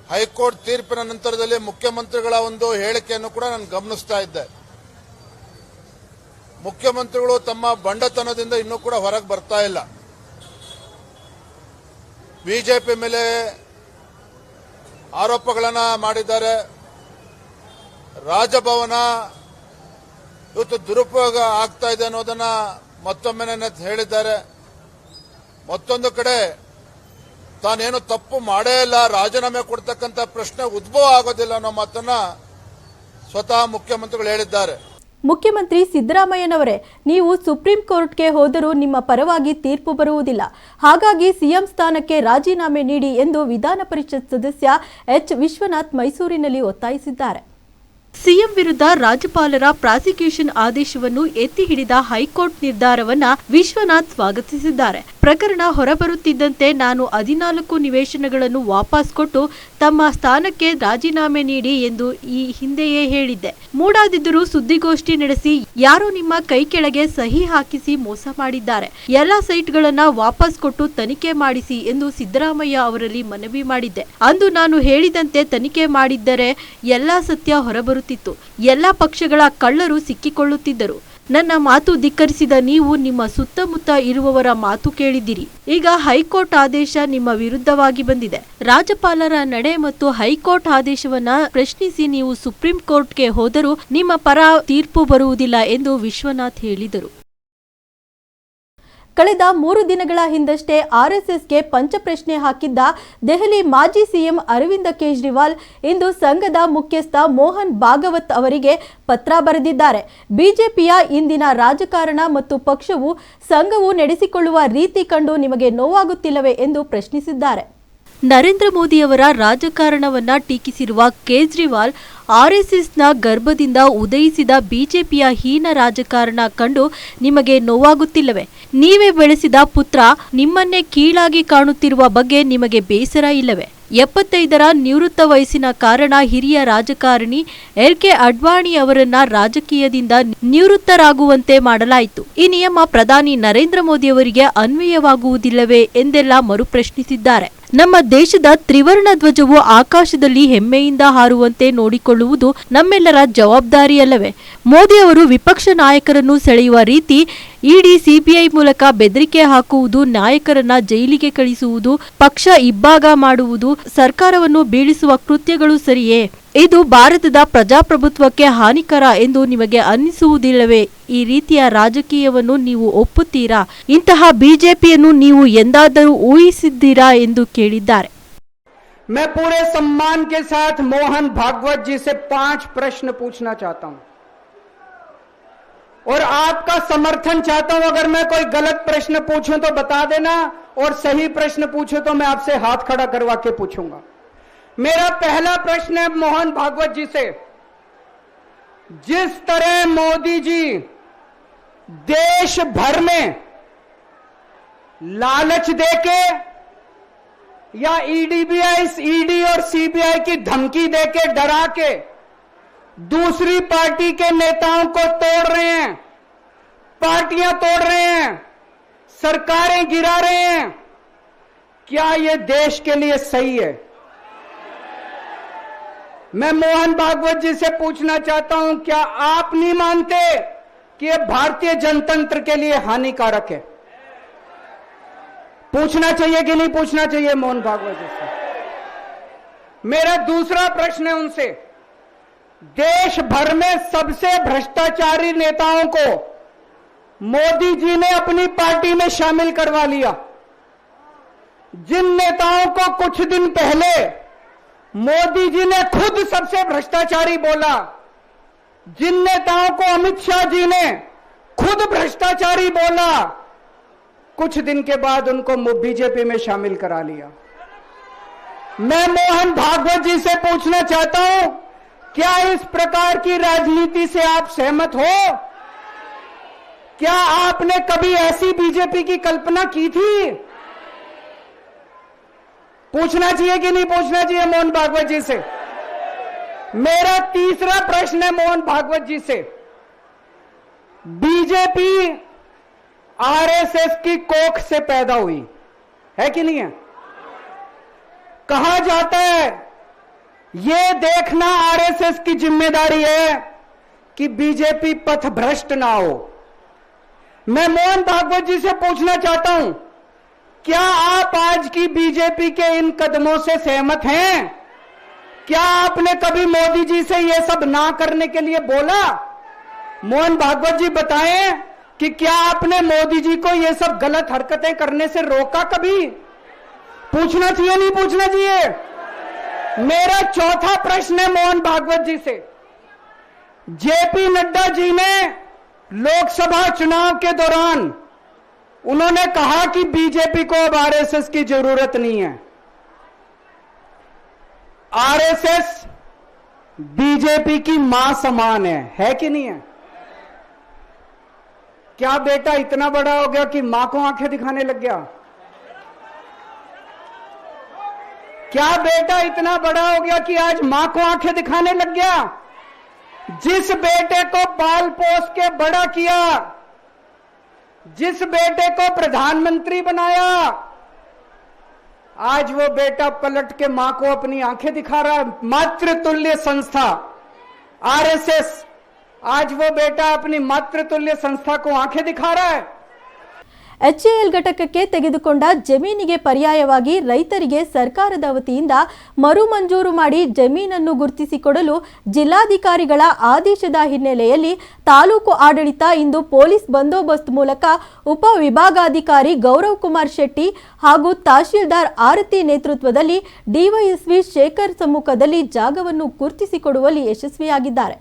ಹೈಕೋರ್ಟ್ ತೀರ್ಪಿನ ನಂತರದಲ್ಲಿ ಮುಖ್ಯಮಂತ್ರಿಗಳ ಒಂದು ಹೇಳಿಕೆಯನ್ನು ಕೂಡ ನಾನು ಗಮನಿಸ್ತಾ ಇದ್ದೆ. ಮುಖ್ಯಮಂತ್ರಿಗಳು ತಮ್ಮ ಬಂಡತನದಿಂದ ಇನ್ನೂ ಕೂಡ ಹೊರಗೆ ಬರ್ತಾ ಇಲ್ಲ. ಬಿಜೆಪಿ ಮೇಲೆ ಆರೋಪಗಳನ್ನು ಮಾಡಿದ್ದಾರೆ. ರಾಜಭವನ ಇವತ್ತು ದುರುಪಯೋಗ ಆಗ್ತಾ ಇದೆ ಅನ್ನೋದನ್ನ ಮತ್ತೊಮ್ಮೆ ನನ್ನ ಹೇಳಿದ್ದಾರೆ. ಮತ್ತೊಂದು ಕಡೆ ತಾನೇನು ತಪ್ಪು ಮಾಡೇ ಇಲ್ಲ, ರಾಜೀನಾಮೆ ಕೊಡ್ತಕ್ಕಂಥ ಪ್ರಶ್ನೆ ಉದ್ಭವ ಆಗೋದಿಲ್ಲ ಅನ್ನೋ ಮಾತನ್ನ ಸ್ವತಃ ಮುಖ್ಯಮಂತ್ರಿಗಳು ಹೇಳಿದ್ದಾರೆ. ಮುಖ್ಯಮಂತ್ರಿ ಸಿದ್ದರಾಮಯ್ಯನವರೇ, ನೀವು ಸುಪ್ರೀಂ ಕೋರ್ಟ್ಗೆ ಹೋದರೂ ನಿಮ್ಮ ಪರವಾಗಿ ತೀರ್ಪು ಬರುವುದಿಲ್ಲ. ಹಾಗಾಗಿ ಸಿಎಂ ಸ್ಥಾನಕ್ಕೆ ರಾಜೀನಾಮೆ ನೀಡಿ ಎಂದು ವಿಧಾನ ಪರಿಷತ್ ಸದಸ್ಯ ಎಚ್ ವಿಶ್ವನಾಥ್ ಮೈಸೂರಿನಲ್ಲಿ ಒತ್ತಾಯಿಸಿದ್ದಾರೆ. ಸಿಎಂ ವಿರುದ್ಧ ರಾಜ್ಯಪಾಲರ ಪ್ರಾಸಿಕ್ಯೂಷನ್ ಆದೇಶವನ್ನು ಎತ್ತಿ ಹಿಡಿದ ಹೈಕೋರ್ಟ್ ನಿರ್ಧಾರವನ್ನ ವಿಶ್ವನಾಥ್ ಸ್ವಾಗತಿಸಿದ್ದಾರೆ. ಪ್ರಕರಣ ಹೊರಬರುತ್ತಿದ್ದಂತೆ ನಾನು ಹದಿನಾಲ್ಕು ನಿವೇಶನಗಳನ್ನು ವಾಪಸ್ ಕೊಟ್ಟು ತಮ್ಮ ಸ್ಥಾನಕ್ಕೆ ರಾಜೀನಾಮೆ ನೀಡಿ ಎಂದು ಈ ಹಿಂದೆಯೇ ಹೇಳಿದ್ದೆ. ಮೂಡಾದಿದ್ದರೂ ಸುದ್ದಿಗೋಷ್ಠಿ ನಡೆಸಿ ಯಾರು ನಿಮ್ಮ ಕೈ ಕೆಳಗೆ ಸಹಿ ಹಾಕಿಸಿ ಮೋಸ ಮಾಡಿದ್ದಾರೆ. ಎಲ್ಲ ಸೈಟ್ಗಳನ್ನ ವಾಪಸ್ ಕೊಟ್ಟು ತನಿಖೆ ಮಾಡಿಸಿ ಎಂದು ಸಿದ್ದರಾಮಯ್ಯ ಅವರಲ್ಲಿ ಮನವಿ ಮಾಡಿದ್ದೆ. ಅಂದು ನಾನು ಹೇಳಿದಂತೆ ತನಿಖೆ ಮಾಡಿದ್ದರೆ ಎಲ್ಲಾ ಸತ್ಯ ಹೊರಬರುತ್ತಿತ್ತು ಎಲ್ಲ ಪಕ್ಷಗಳ ಕಳ್ಳರು ಸಿಕ್ಕಿಕೊಳ್ಳುತ್ತಿದ್ದರು. ನನ್ನ ಮಾತು ಧಿಕ್ಕರಿಸಿದ ನೀವು ನಿಮ್ಮ ಸುತ್ತಮುತ್ತ ಇರುವವರ ಮಾತು ಕೇಳಿದಿರಿ ಈಗ ಹೈಕೋರ್ಟ್ ಆದೇಶ ನಿಮ್ಮ ವಿರುದ್ಧವಾಗಿ ಬಂದಿದೆ. ರಾಜ್ಯಪಾಲರ ನಡೆ ಮತ್ತು ಹೈಕೋರ್ಟ್ ಆದೇಶವನ್ನ ಪ್ರಶ್ನಿಸಿ ನೀವು ಸುಪ್ರೀಂ ಕೋರ್ಟ್ಗೆ ಹೋದರೂ ನಿಮ್ಮ ಪರ ತೀರ್ಪು ಬರುವುದಿಲ್ಲ ಎಂದು ವಿಶ್ವನಾಥ್ ಹೇಳಿದರು. ಕಳೆದ ಮೂರು ದಿನಗಳ ಹಿಂದಷ್ಟೇ ಆರ್ಎಸ್ಎಸ್ಗೆ ಪಂಚಪ್ರಶ್ನೆ ಹಾಕಿದ್ದ ದೆಹಲಿ ಮಾಜಿ ಸಿಎಂ ಅರವಿಂದ ಕೇಜ್ರಿವಾಲ್, ಇಂದು ಸಂಘದ ಮುಖ್ಯಸ್ಥ ಮೋಹನ್ ಭಾಗವತ್ ಅವರಿಗೆ ಪತ್ರ ಬರೆದಿದ್ದಾರೆ. ಬಿಜೆಪಿಯ ಇಂದಿನ ರಾಜಕಾರಣ ಮತ್ತು ಪಕ್ಷವು ಸಂಘವು ನಡೆಸಿಕೊಳ್ಳುವ ರೀತಿ ಕಂಡು ನಿಮಗೆ ನೋವಾಗುತ್ತಿಲ್ಲವೇ ಎಂದು ಪ್ರಶ್ನಿಸಿದ್ದಾರೆ. ನರೇಂದ್ರ ಮೋದಿಯವರ ರಾಜಕಾರಣವನ್ನ ಟೀಕಿಸಿರುವ ಕೇಜ್ರಿವಾಲ್ ಆರ್ಎಸ್ಎಸ್ನ ಗರ್ಭದಿಂದ ಉದಯಿಸಿದ ಬಿಜೆಪಿಯ ಹೀನ ರಾಜಕಾರಣ ಕಂಡು ನಿಮಗೆ ನೋವಾಗುತ್ತಿಲ್ಲವೇ? ನೀವೇ ಬೆಳೆಸಿದ ಪುತ್ರ ನಿಮ್ಮನ್ನೇ ಕೀಳಾಗಿ ಕಾಣುತ್ತಿರುವ ಬಗ್ಗೆ ನಿಮಗೆ ಬೇಸರ ಇಲ್ಲವೇ? ಎಪ್ಪತ್ತೈದರ ನಿವೃತ್ತ ವಯಸ್ಸಿನ ಕಾರಣ ಹಿರಿಯ ರಾಜಕಾರಣಿ ಎಲ್ ಕೆ ಅಡ್ವಾಣಿ ಅವರನ್ನ ರಾಜಕೀಯದಿಂದ ನಿವೃತ್ತರಾಗುವಂತೆ ಮಾಡಲಾಯಿತು. ಈ ನಿಯಮ ಪ್ರಧಾನಿ ನರೇಂದ್ರ ಮೋದಿಯವರಿಗೆ ಅನ್ವಯವಾಗುವುದಿಲ್ಲವೇ ಎಂದೆಲ್ಲ ಮರುಪ್ರಶ್ನಿಸಿದ್ದಾರೆ. ನಮ್ಮ ದೇಶದ ತ್ರಿವರ್ಣ ಧ್ವಜವು ಆಕಾಶದಲ್ಲಿ ಹೆಮ್ಮೆಯಿಂದ ಹಾರುವಂತೆ ನೋಡಿಕೊಳ್ಳುವುದು ನಮ್ಮೆಲ್ಲರ ಜವಾಬ್ದಾರಿಯಲ್ಲವೇ? ಮೋದಿ ಅವರು ವಿಪಕ್ಷ ನಾಯಕರನ್ನು ಸೆಳೆಯುವ ರೀತಿ ಇಡಿ ಸಿಬಿಐ ಮೂಲಕ ಬೆದರಿಕೆ ಹಾಕುವುದು, ನಾಯಕರನ್ನ ಜೈಲಿಗೆ ಕಳಿಸುವುದು, ಪಕ್ಷ ಇಬ್ಬಾಗ ಮಾಡುವುದು, ಸರ್ಕಾರವನ್ನು ಬೀಳಿಸುವ ಕೃತ್ಯಗಳು ಸರಿಯೇ? ಇದು ಭಾರತದ ಪ್ರಜಾಪ್ರಭುತ್ವಕ್ಕೆ ಹಾನಿಕರ ಎಂದು ನಿಮಗೆ ಅನ್ನಿಸುವುದಿಲ್ಲವೇ ಈ ರೀತಿಯ ರಾಜಕೀಯವನ್ನು ನೀವು ಒಪ್ಪುತ್ತೀರಾ ಇಂತಹ ಬಿಜೆಪಿಯನ್ನು ನೀವು ಎಂದಾದರೂ ಊಹಿಸಿದ್ದೀರಾ ಎಂದು ಕೇಳಿದ್ದಾರೆ मैं पूरे सम्मान के साथ मोहन भागवत जी से पांच प्रश्न पूछना चाहता हूं और आपका समर्थन चाहता हूं अगर मैं कोई गलत प्रश्न पूछूं तो बता देना और सही प्रश्न पूछूं तो मैं आपसे हाथ खड़ा करवा के पूछूंगा मेरा पहला प्रश्न है मोहन भागवत जी से। जिस तरह मोदी जी देश भर में लालच देके या ईडीबीआई ईडी और सीबीआई की धमकी देके डरा के दूसरी पार्टी के नेताओं को तोड़ रहे हैं, पार्टियाँ तोड़ रहे हैं, सरकारें गिरा रहे हैं, क्या यह देश के लिए सही है? मैं मोहन भागवत जी से पूछना चाहता हूँ, क्या आप नहीं मानते कि यह भारतीय जनतंत्र के लिए हानिकारक है? पूछना चाहिए कि नहीं पूछना चाहिए मोहन भागवत जी से? मेरा दूसरा प्रश्न है उनसे। देश भर में सबसे भ्रष्टाचारी नेताओं को मोदी जी ने अपनी पार्टी में शामिल करवा लिया। जिन नेताओं को कुछ दिन पहले मोदी जी ने खुद सबसे भ्रष्टाचारी बोला। जिन नेताओं को अमित शाह जी ने खुद भ्रष्टाचारी बोला, कुछ दिन के बाद उनको बीजेपी में शामिल करा लिया। मैं मोहन भागवत जी से पूछना चाहता हूँ, क्या इस प्रकार की राजनीति से आप सहमत हो? क्या आपने कभी ऐसी बीजेपी की कल्पना की थी? पूछना चाहिए कि नहीं पूछना चाहिए मोहन भागवत जी से? मेरा तीसरा प्रश्न है मोहन भागवत जी से। बीजेपी आरएसएस की कोख से पैदा हुई। है कि नहीं है? कहा जाता है, ये देखना आरएसएस की ज़िम्मेदारी है कि बीजेपी पथ भ्रष्ट ना हो। मैं मोहन भागवत जी से पूछना चाहता हूँ क्या आप आज की बीजेपी के इन कदमों से सहमत हैं? क्या आपने कभी मोदी जी से ये सब ना करने के लिए बोला? मोहन भागवत जी बताएँ कि क्या आपने मोदी जी को ये सब गलत हरकतें करने से रोका कभी? पूछना चाहिए, नहीं पूछना चाहिए? मेरा चौथा प्रश्न है मोहन भागवत जी से। जेपी नड्डा जी ने लोकसभा चुनाव के दौरान उन्होंने कहा कि बीजेपी को अब आरएसएस की ज़रूरत नहीं है। आरएसएस बीजेपी की माँ समान है। है कि नहीं है? क्या बेटा इतना बड़ा हो गया कि माँ को आँखें दिखाने लग गया? क्या बेटा इतना बड़ा हो गया कि आज माँ को आँखें दिखाने लग गया? जिस बेटे को पाल पोस के बड़ा किया जिस बेटे को प्रधानमंत्री बनाया, आज वो बेटा पलट के माँ को अपनी आँखें दिखा रहा है। मातृतुल्य संस्था, आरएसएस, आज वो बेटा अपनी मातृतुल्य संस्था को आँखें दिखा रहा है। ಎಚ್ಎಎಲ್ ಘಟಕಕ್ಕೆ ತೆಗೆದುಕೊಂಡ ಜಮೀನಿಗೆ ಪರ್ಯಾಯವಾಗಿ ರೈತರಿಗೆ ಸರ್ಕಾರದ ವತಿಯಿಂದ ಮರು ಮಂಜೂರು ಮಾಡಿ ಜಮೀನನ್ನು ಗುರುತಿಸಿಕೊಡಲು ಜಿಲ್ಲಾಧಿಕಾರಿಗಳ ಆದೇಶದ ಹಿನ್ನೆಲೆಯಲ್ಲಿ ತಾಲೂಕು ಆಡಳಿತ ಇಂದು ಪೊಲೀಸ್ ಬಂದೋಬಸ್ತ್ ಮೂಲಕ ಉಪ ವಿಭಾಗಾಧಿಕಾರಿ ಗೌರವ್ ಕುಮಾರ್ ಶೆಟ್ಟಿ ಹಾಗೂ ತಹಶೀಲ್ದಾರ್ ಆರತಿ ನೇತೃತ್ವದಲ್ಲಿ ಡಿವೈಎಸ್ವಿ ಶೇಖರ್ ಸಮ್ಮುಖದಲ್ಲಿ ಜಾಗವನ್ನು ಗುರುತಿಸಿಕೊಡುವಲ್ಲಿ ಯಶಸ್ವಿಯಾಗಿದ್ದಾರೆ.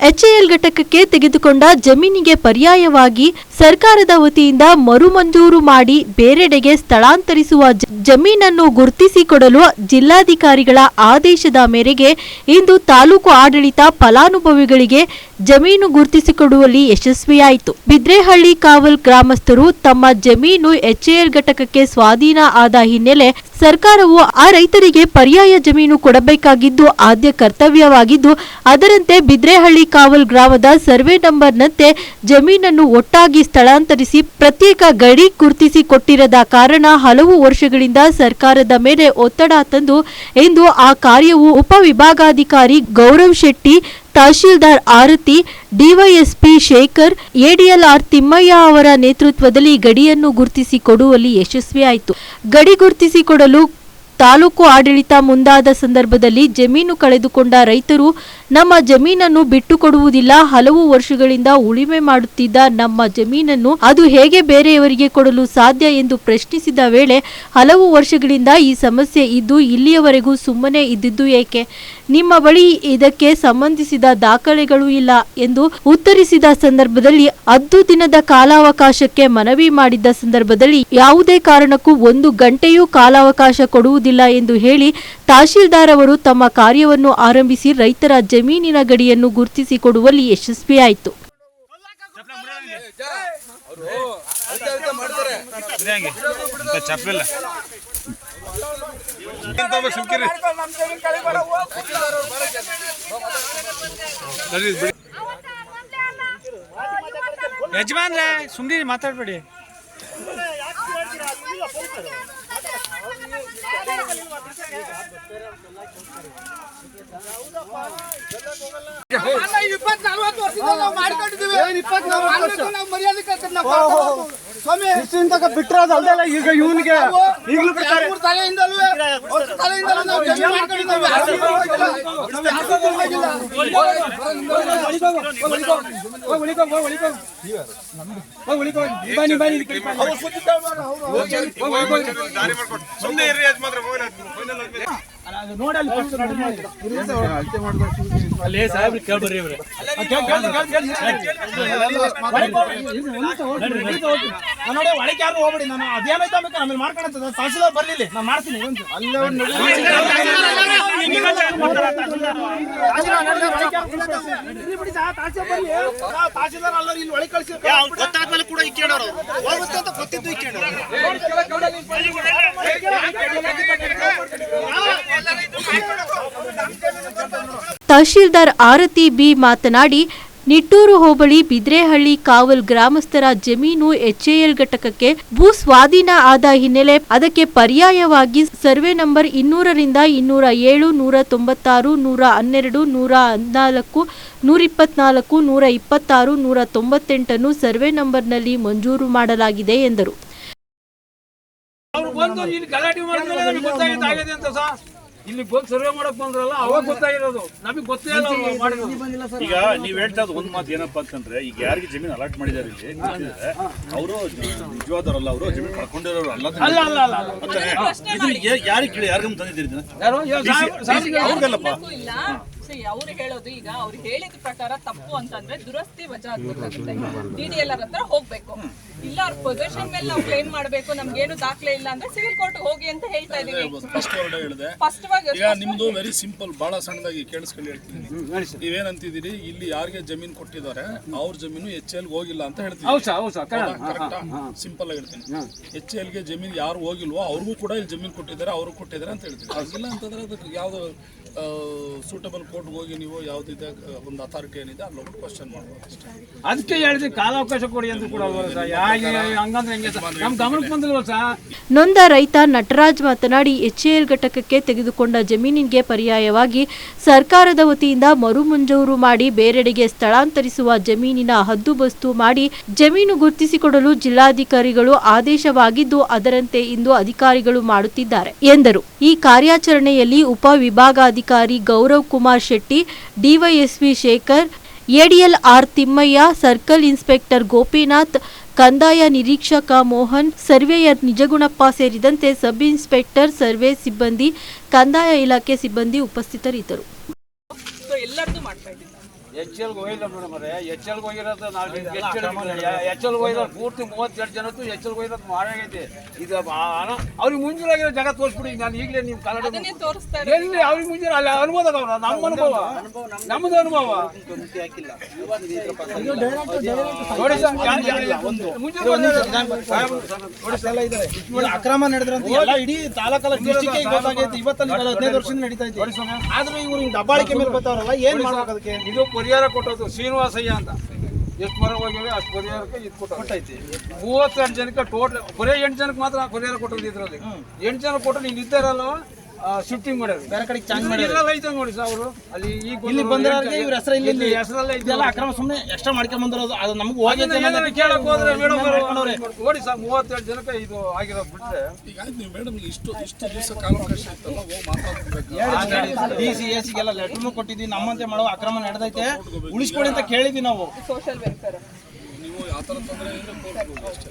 ಎಚ್ಎಎಲ್ ಘಟಕಕ್ಕೆ ತೆಗೆದುಕೊಂಡ ಜಮೀನಿಗೆ ಪರ್ಯಾಯವಾಗಿ ಸರ್ಕಾರದ ವತಿಯಿಂದ ಮರುಮಂಜೂರು ಮಾಡಿ ಬೇರೆಡೆಗೆ ಸ್ಥಳಾಂತರಿಸುವ ಜಮೀನನ್ನು ಗುರುತಿಸಿಕೊಡಲು ಜಿಲ್ಲಾಧಿಕಾರಿಗಳ ಆದೇಶದ ಮೇರೆಗೆ ಇಂದು ತಾಲೂಕು ಆಡಳಿತ ಫಲಾನುಭವಿಗಳಿಗೆ ಜಮೀನು ಗುರುತಿಸಿಕೊಡುವಲ್ಲಿ ಯಶಸ್ವಿಯಾಯಿತು. ಬಿದ್ರೇಹಳ್ಳಿ ಕಾವಲ್ ಗ್ರಾಮಸ್ಥರು ತಮ್ಮ ಜಮೀನು ಎಚ್ಎಎಲ್ ಘಟಕಕ್ಕೆ ಸ್ವಾಧೀನ ಆದ ಹಿನ್ನೆಲೆ ಸರ್ಕಾರವು ಆ ರೈತರಿಗೆ ಪರ್ಯಾಯ ಜಮೀನು ಕೊಡಬೇಕಾಗಿದ್ದು, ಆದ್ಯ ಕರ್ತವ್ಯವಾಗಿದ್ದು, ಅದರಂತೆ ಬಿದ್ರೇಹಳ್ಳಿ ಕಾವಲ್ ಗ್ರಾಮದ ಸರ್ವೆ ನಂಬರ್ನಂತೆ ಜಮೀನನ್ನು ಒಟ್ಟಾಗಿ ಸ್ಥಳಾಂತರಿಸಿ ಪ್ರತ್ಯೇಕ ಗಡಿ ಗುರುತಿಸಿ ಕೊಟ್ಟಿರದ ಕಾರಣ ಹಲವು ವರ್ಷಗಳಿಂದ ಸರ್ಕಾರದ ಮೇಲೆ ಒತ್ತಡ ತಂದು ಎಂದು ಆ ಕಾರ್ಯವು ಉಪವಿಭಾಗಾಧಿಕಾರಿ ಗೌರವ್ ಶೆಟ್ಟಿ ತಹಶೀಲ್ದಾರ್ ಆರತಿ, ಡಿವೈಎಸ್ಪಿ ಶೇಖರ್, ಎಡಿಎಲ್ಆರ್ ತಿಮ್ಮಯ್ಯ ಅವರ ನೇತೃತ್ವದಲ್ಲಿ ಗಡಿಯನ್ನು ಗುರುತಿಸಿ ಕೊಡುವಲ್ಲಿ ಯಶಸ್ವಿಯಾಯಿತು. ಗಡಿ ಗುರುತಿಸಿ ಕೊಡಲು ತಾಲೂಕು ಆಡಳಿತ ಮುಂದಾದ ಸಂದರ್ಭದಲ್ಲಿ ಜಮೀನು ಕಳೆದುಕೊಂಡ ರೈತರು, ನಮ್ಮ ಜಮೀನನ್ನು ಬಿಟ್ಟುಕೊಡುವುದಿಲ್ಲ, ಹಲವು ವರ್ಷಗಳಿಂದ ಉಳಿಮೆ ಮಾಡುತ್ತಿದ್ದ ನಮ್ಮ ಜಮೀನನ್ನು ಅದು ಹೇಗೆ ಬೇರೆಯವರಿಗೆ ಕೊಡಲು ಸಾಧ್ಯ ಎಂದು ಪ್ರಶ್ನಿಸಿದ ವೇಳೆ, ಹಲವು ವರ್ಷಗಳಿಂದ ಈ ಸಮಸ್ಯೆ ಇದ್ದು ಇಲ್ಲಿಯವರೆಗೂ ಸುಮ್ಮನೆ ಇದ್ದಿದ್ದು ಏಕೆ? ನಿಮ್ಮ ಬಳಿ ಇದಕ್ಕೆ ಸಂಬಂಧಿಸಿದ ದಾಖಲೆಗಳು ಇಲ್ಲ ಎಂದು ಉತ್ತರಿಸಿದ ಸಂದರ್ಭದಲ್ಲಿ, ಹತ್ತು ದಿನದ ಕಾಲಾವಕಾಶಕ್ಕೆ ಮನವಿ ಮಾಡಿದ್ದ ಸಂದರ್ಭದಲ್ಲಿ ಯಾವುದೇ ಕಾರಣಕ್ಕೂ ಒಂದು ಗಂಟೆಯೂ ಕಾಲಾವಕಾಶ ಕೊಡುವುದಿಲ್ಲ ಎಂದು ಹೇಳಿ ತಹಶೀಲ್ದಾರ್ ಅವರು ತಮ್ಮ ಕಾರ್ಯವನ್ನು ಆರಂಭಿಸಿ ರೈತರ ಜಮೀನಿನ ಗಡಿಯನ್ನು ಗುರುತಿಸಿ ಕೊಡುವಲ್ಲಿ ಯಶಸ್ವಿಯಾಯಿತು. ಯಜಮಾನ್ರೆ ಸುಮ್ಮನೆ ಮಾತಾಡ್ಬೇಡಿ. ಇಪ್ಪತ್ನಾಲ್ವತ್ತು ವರ್ಷ ನಾವು ಮಾಡ್ಕೊಂಡಿದ್ದೀವಿ ಇಪ್ಪತ್ನಾಲ್ಕು ಮರ್ಯಾದೆ ಕರ್ತವ್ಯ ಸ್ವಾಮಿ ಅದಲ್ಲ ಈಗ ಇವನಿಗೆ ಈಗಲೂ ಬಿಡ್ತಾರೆ ತಲೆಯಿಂದಲೂ ತಲೆಯಿಂದಲೂ ನಾವು ಜಮೀನು ಮಾಡ್ಕೊಂಡಿದ್ದೀವಿ ನೋಡಿ ಒಳಗೆ ಯಾರು ಹೋಗ್ಬೇಡಿ ನಾನು ಅದೇನೈತೆ ಆಮೇಲೆ ಆಮೇಲೆ ಮಾಡ್ಕೊಳತ್ತದ ತಹಸೀಲ್ದಾರ್ ಬರ್ಲಿಲ್ಲ ನಾನು ಮಾಡ್ತೀನಿ ತಹಸೀಲ್ದಾರ್ ಅಲ್ಲ ಇಲ್ಲಿ ಒಳಗೆ ಕಳಿಸಿ ಗೊತ್ತಾದ್ಮೇಲೆ ಕೂಡ ಹೋಗುತ್ತೆ ಅಂತ ಗೊತ್ತಿದ್ದು ತಹಶೀಲ್ದಾರ್ ಆರತಿ ಬಿ ಮಾತನಾಡಿ, ನಿಟ್ಟೂರು ಹೋಬಳಿ ಬಿದ್ರೇಹಳ್ಳಿ ಕಾವಲ್ ಗ್ರಾಮಸ್ಥರ ಜಮೀನು ಎಚ್ಎಎಲ್ ಘಟಕಕ್ಕೆ ಭೂ ಸ್ವಾಧೀನ ಆದ ಹಿನ್ನೆಲೆ ಅದಕ್ಕೆ ಪರ್ಯಾಯವಾಗಿ ಸರ್ವೆ ನಂಬರ್ ಇನ್ನೂರರಿಂದ ಇನ್ನೂರ ಏಳು, ನೂರ ತೊಂಬತ್ತಾರು, ನೂರ ಹನ್ನೆರಡು, ನೂರ ಹದಿನಾಲ್ಕು, ನೂರ ಇಪ್ಪತ್ನಾಲ್ಕು, ನೂರ ಇಪ್ಪತ್ತಾರು, ನೂರ ತೊಂಬತ್ತೆಂಟನ್ನು ಸರ್ವೆ ನಂಬರ್ನಲ್ಲಿ ಮಂಜೂರು ಮಾಡಲಾಗಿದೆ ಎಂದರು. ಇಲ್ಲಿ ಹೋಗಿ ಸರ್ವೆ ಮಾಡಕ್ ಬಂದ್ರಲ್ಲ ಅವಾಗ ಗೊತ್ತಾಗಿರೋದು ನಮಗೆ ಗೊತ್ತೇ ಇಲ್ಲ ಅವ್ರು ಮಾಡಿರೋದು ಈಗ ನೀವ್ ಹೇಳ್ತಾ ಒಂದ್ ಮಾತು ಏನಪ್ಪಾ ಅಂತಂದ್ರೆ ಈಗ ಯಾರಿಗೆ ಜಮೀನು ಅಲಾಟ್ ಮಾಡಿದಾರೆ ಇಲ್ಲಿ ಅವರು ನಿಜವಾದವರಲ್ಲ ಅವರು ಜಮೀನು ಕಳ್ಕೊಂಡಿರೋರು ಅಲ್ಲ ಅಲ್ಲ ಅಲ್ಲ ಅಲ್ಲ ಯಾರಿಗೆ ಯಾರಿಗೂ ತಂದಿದ್ದೀರಿ ಅವ್ರಿಗಲ್ಲಪ್ಪ ಇಲ್ಲ ಅವ್ರು ಹೇಳೋದು ಈಗ ಅವ್ರು ಹೇಳಿದ ಪ್ರಕಾರ ತಪ್ಪು ಅಂತಂದ್ರೆ ದುರಸ್ತಿ ವಜಾ ಆಗ್ಬೇಕಾಗುತ್ತೆ ಡಿ ಡಿ ಎಲ್ ಆರ್ ಹತ್ರ ಹೋಗ್ಬೇಕು. ಇಲ್ಲ ಅವ್ರ ಪೊಸಿಷನ್ ಮೇಲೆ ನಾವು ಕ್ಲೇಮ್ ಮಾಡ್ಬೇಕು ನಮ್ಗೇನು ದಾಖಲೆ ಇಲ್ಲ ಅಂದ್ರೆ ಸಿವಿಲ್ ಕೋರ್ಟ್ ಹೋಗಿ ಅಂತ ಹೇಳ್ತಾ ಇದೀವಿ ಫಸ್ಟ್ ಈಗ ನಿಮ್ದು ವೆರಿ ಸಿಂಪಲ್ ಬಹಳ ಸಣ್ಣದಾಗಿ ಕೇಳಿಸ್ಕೊಂಡು ಹೇಳ್ತೀನಿ. ನೀವೇನಂತಿದ್ದೀರಿ? ಇಲ್ಲಿ ಯಾರಿಗೆ ಜಮೀನ್ ಕೊಟ್ಟಿದ್ದಾರೆ ಅವ್ರ ಜಮೀನು ಎಚ್ ಎಲ್ ಹೋಗಿಲ್ಲ ಅಂತ ಹೇಳ್ತೀನಿ ಹೌದು ಹೌದು ಸರ್ ಕರೆಕ್ಟ್. ಸಿಂಪಲ್ ಆಗಿ ಹೇಳ್ತೀನಿ. ಎಚ್ ಎಲ್ಗೆ ಜಮೀನ್ ಯಾರು ಹೋಗಿಲ್ವೋ ಅವ್ರಿಗೂ ಕೂಡ ಇಲ್ಲಿ ಜಮೀನ್ ಕೊಟ್ಟಿದ್ದಾರೆ ಅವರು ಕೊಟ್ಟಿದ್ದಾರೆ ಅಂತ ಹೇಳ್ತೀವಿ. ಇಲ್ಲ ಅಂತಂದ್ರೆ ಅದಕ್ಕೆ ಯಾವ್ದು ಸೂಟಬಲ್ ಕೋರ್ಟ್ ಹೋಗಿ ನೀವು ಯಾವ್ದಿದೆ ಒಂದು ಅಥಾರಿಟಿ ಏನಿದೆ ಅಲ್ಲಿ ಹೋಗಿ ಕ್ವಶನ್ ಮಾಡ್ಬೋದು ಅದಕ್ಕೆ ಹೇಳಿದ್ರೆ ಕಾಲಾವಕಾಶ ಕೊಡಿ ಅಂತ ಕೂಡ ಹಂಗಂದ್ರೆ ಹೆಂಗೆ ಸರ್? ನಮ್ ಗಮನಕ್ಕೆ ಬಂದಿಲ್ವ ಸರ್? ನೊಂದ ರೈತ ನಟರಾಜ್ ಮಾತನಾಡಿ ಎಚ್ಎಎಲ್ ಘಟಕಕ್ಕೆ ತೆಗೆದುಕೊಂಡ ಜಮೀನಿಗೆ ಪರ್ಯಾಯವಾಗಿ ಸರ್ಕಾರದ ವತಿಯಿಂದ ಮರು ಮಂಜೂರು ಮಾಡಿ ಬೇರೆಡೆಗೆ ಸ್ಥಳಾಂತರಿಸುವ ಜಮೀನಿನ ಹದ್ದುಬಸ್ತು ಮಾಡಿ ಜಮೀನು ಗುರುತಿಸಿಕೊಡಲು ಜಿಲ್ಲಾಧಿಕಾರಿಗಳು ಆದೇಶವಾಗಿದ್ದು ಅದರಂತೆ ಇಂದು ಅಧಿಕಾರಿಗಳು ಮಾಡುತ್ತಿದ್ದಾರೆ ಎಂದರು. ಈ ಕಾರ್ಯಾಚರಣೆಯಲ್ಲಿ ಉಪ ವಿಭಾಗಾಧಿಕಾರಿ Gaurav Kumar Shetty, DYSP Shekhar, ADL R Thimmaiah, circle inspector Gopinath, ಕಂದಾಯ ನಿರೀಕ್ಷಕ ಮೋಹನ್, ಸರ್ವೇಯರ್ ನಿಜಗುಣಪ್ಪ ಸೇರಿದಂತೆ ಸಬ್ ಇನ್ಸ್ಪೆಕ್ಟರ್, ಸರ್ವೆ ಸಿಬ್ಬಂದಿ, ಕಂದಾಯ ಇಲಾಖೆ ಸಿಬ್ಬಂದಿ ಉಪಸ್ಥಿತರಿದ್ದರು. ಎಚ್ ಎಲ್ ಹೋಗಿಲ್ಲ ಮೇಡಮ್ ಅವರೇ ಎಚ್ ಎಲ್ ಹೋಗಿರೋದು ನಾವು ಎಚ್ ಎಲ್ ಹೋಗಿರೋದು ಪೂರ್ತಿ ಮೂವತ್ತೆರಡು ಜನದ್ದು ಎಚ್ ಎಲ್ ಹೋಗಿರೋದು ಮಾಡಾಗೈತೆ ಇದು ಅವ್ರಿಗೆ ಮುಂಜೂರಾಗಿರೋ ಜಾಗ ತೋರಿಸ್ಬಿಡಿ ನಾನು ಈಗಲೇ ನೀವು ಕನ್ನಡ ಎಲ್ಲಿ ಅವ್ರಿಗೆ ಮುಂಜೂರ ಅಲ್ಲಿ ಅನುಭವ ಅವ್ರ ನಮ್ಮ ಅನುಭವ ನಮ್ಮದು ಅನುಭವ ನೋಡಿ ಸರ್, ಅಕ್ರಮ ನಡೆದ್ರಂತ ಎಲ್ಲ ಇಡೀ ತಾಲೂಕಲ್ಲ ಡಿಸ್ಟಿಕ್ ಗೊತ್ತಾಗೈತೆ ಇವತ್ತಲ್ಲಿ ಹದಿನೈದು ವರ್ಷದಿಂದ ನಡೀತಾ ಇದೆ ಆದ್ರೆ ಇವ್ರು ಡಬ್ಬಾಳಿಕೆ ದಬ್ಬಾಳಿಕೆ ಮೇಲೆ ಬರ್ತಾವ್ರಲ್ಲ ಏನ್ ಮಾಡ್ಬೇಕು ಅದಕ್ಕೆ ಇದು ಪರಿಹಾರ ಕೊಟ್ಟದ್ದು ಶ್ರೀನಿವಾಸಯ್ಯ ಅಂತ. ಎಷ್ಟು ಮರ ಹೋಗಿವೆ ಅಷ್ಟು ಪರಿಹಾರಕ್ಕೆ ಇದು ಕೊಟ್ಟ ಕೊಟ್ಟೈತಿ. ಮೂವತ್ತೆರಡು ಜನಕ್ಕೆ ಟೋಟಲ್ ಬರೀ ಎಂಟು ಜನಕ್ಕೆ ಮಾತ್ರ ಪರಿಹಾರ ಕೊಟ್ಟದ್ದು ಇದ್ರಲ್ಲಿ. ಎಂಟು ಜನ ಕೊಟ್ಟರೆ ನೀನು ಇದ್ದಾರಲ್ಲ ಶಿಫ್ಟಿಂಗ್ ಮಾಡೋದು. ಬೇರೆ ಕಡೆ ಚಾಂಗ್ ಮಾಡಿ ಎಲ್ಲ ಐತೆ ನೋಡಿ ಸರ್ ಅವರು. ಅಲ್ಲಿ ಈಗ ಇಲ್ಲಿ ಬಂದಿರೋರಿಗೆ ಇವ್ರ ಹೆಸರು ಇಲ್ಲಿ ಹೆಸರಲ್ಲೇ ಇದೆಲ್ಲ ಅಕ್ರಮ ಸುಮ್ಮನೆ ಎಕ್ಸ್ಟ್ರಾ ಮಾಡ್ಕೊಂಡ್ ಬಂದಿರೋದು. ಅದು ನಮ್ಗೆ ಹೋಗಿ ಏನಾರ ಕೇಳಕ್ ಹೋದ್ರೆ ಮೇಡಮ್ ನೋಡಿ ಸರ್ ಮೂವತ್ತೆರಡು ಜನಕ್ಕೆ ಇದು ಆಗಿರೋದು ಬಿಟ್ರೆ ಈಗ ನೀವು ಮೇಡಮ್ ಇಷ್ಟು ಇಷ್ಟು ದಿವಸ ಕಾಲಾವಕಾಶ ಇತ್ತಲ್ಲ ಹೋಗಿ ಮಾತಾಡ್ಬೇಕು ಡಿ ಸಿ ಎಸ್ ಗೆಲ್ಲ ಲೆಟರ್ನು ಕೊಟ್ಟಿದ್ದೀವಿ ನಮ್ಮಂತೆ ಮಾಡೋ ಅಕ್ರಮ ನಡೆದೈತೆ. ಉಳಿಸ್ಕೊಡಿ ಅಂತ ಕೇಳಿದ್ವಿ ನಾವು. ಸೋಷಿಯಲ್ ವೆಲ್ಫೇರ್ ನೀವು ಆ ಥರ ತೊಂದರೆ ಇದ್ರೆ ಅಷ್ಟೇ.